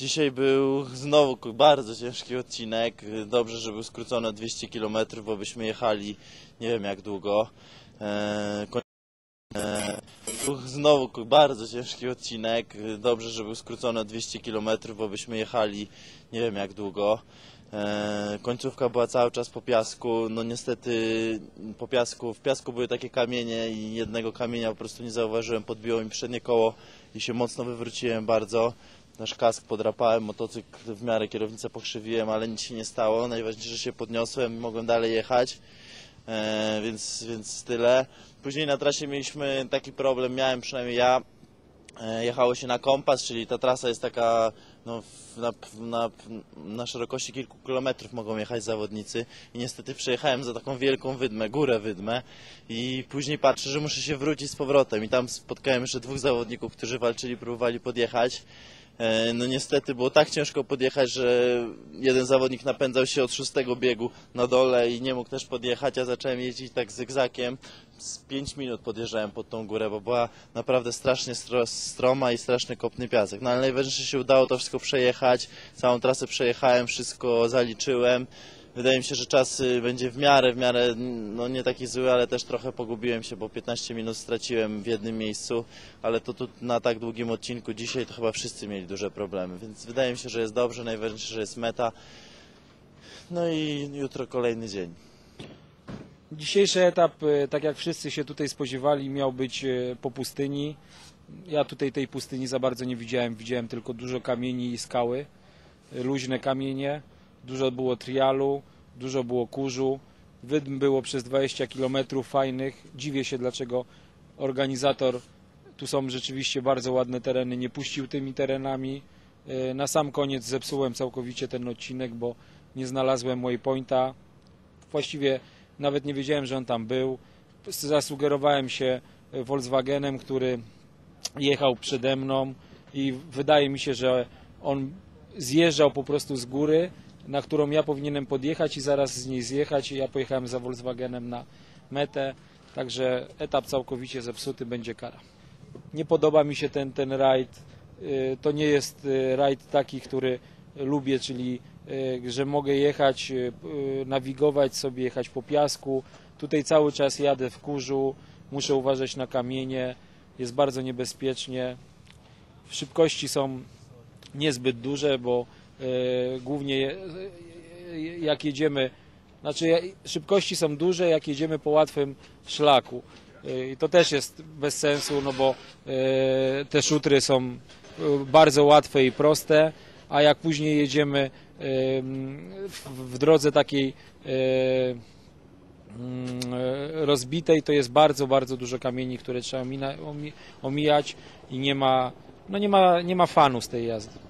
Dzisiaj był znowu bardzo ciężki odcinek. Dobrze, że był skrócony o 200 km, bo byśmy jechali nie wiem jak długo. Eee, eee, znowu bardzo ciężki odcinek. Dobrze, że był skrócony o 200 km, bo byśmy jechali nie wiem jak długo. Eee, końcówka była cały czas po piasku. No niestety po piasku, w piasku były takie kamienie i jednego kamienia po prostu nie zauważyłem. Podbiło mi przednie koło i się mocno wywróciłem bardzo. Nasz kask podrapałem, motocykl w miarę kierownicę pokrzywiłem, ale nic się nie stało. Najważniejsze, że się podniosłem i mogłem dalej jechać, e, więc, więc tyle. Później na trasie mieliśmy taki problem, miałem przynajmniej ja. E, jechało się na kompas, czyli ta trasa jest taka no, na, na, na szerokości kilku kilometrów mogą jechać zawodnicy i niestety przejechałem za taką wielką wydmę, górę wydmę i później patrzę, że muszę się wrócić z powrotem i tam spotkałem jeszcze dwóch zawodników, którzy walczyli, próbowali podjechać. E, No niestety było tak ciężko podjechać, że jeden zawodnik napędzał się od szóstego biegu na dole i nie mógł też podjechać, a zacząłem jeździć tak zygzakiem. Z 5 minut podjeżdżałem pod tą górę, bo była naprawdę strasznie stro, stroma i straszny kopny piasek. No ale najważniejsze się udało to wszystko przejechać, całą trasę przejechałem, wszystko zaliczyłem. Wydaje mi się, że czas y, będzie w miarę, w miarę, no nie taki zły, ale też trochę pogubiłem się, bo 15 minut straciłem w jednym miejscu, ale to tu na tak długim odcinku dzisiaj to chyba wszyscy mieli duże problemy, więc wydaje mi się, że jest dobrze, najważniejsze, że jest meta. No i jutro kolejny dzień. Dzisiejszy etap, e, tak jak wszyscy się tutaj spodziewali, miał być e, po pustyni. Ja tutaj tej pustyni za bardzo nie widziałem. Widziałem tylko dużo kamieni i skały, luźne kamienie, dużo było trialu, dużo było kurzu. Wydm było przez 20 km fajnych. Dziwię się, dlaczego organizator, tu są rzeczywiście bardzo ładne tereny, nie puścił tymi terenami. E, Na sam koniec zepsułem całkowicie ten odcinek, bo nie znalazłem waypointa. Właściwie nawet nie wiedziałem, że on tam był. Zasugerowałem się Volkswagenem, który jechał przede mną i wydaje mi się, że on zjeżdżał po prostu z góry, na którą ja powinienem podjechać i zaraz z niej zjechać ja pojechałem za Volkswagenem na metę, także etap całkowicie zepsuty, będzie kara. Nie podoba mi się ten, ten rajd, Y, to nie jest y, rajd taki, który lubię, czyli y, że mogę jechać, nawigować sobie, jechać po piasku. Tutaj cały czas jadę w kurzu, muszę uważać na kamienie, jest bardzo niebezpiecznie. Szybkości są niezbyt duże, bo głównie je- y, jak jedziemy, znaczy szybkości są duże, jak jedziemy po łatwym szlaku. Y, I to też jest bez sensu, no bo y, te szutry są y, bardzo łatwe i proste, a jak później jedziemy y, w, drodze takiej y, mm, rozbitej, to jest bardzo, bardzo dużo kamieni, które trzeba omijać i nie ma, no nie ma, nie ma fanu z tej jazdy.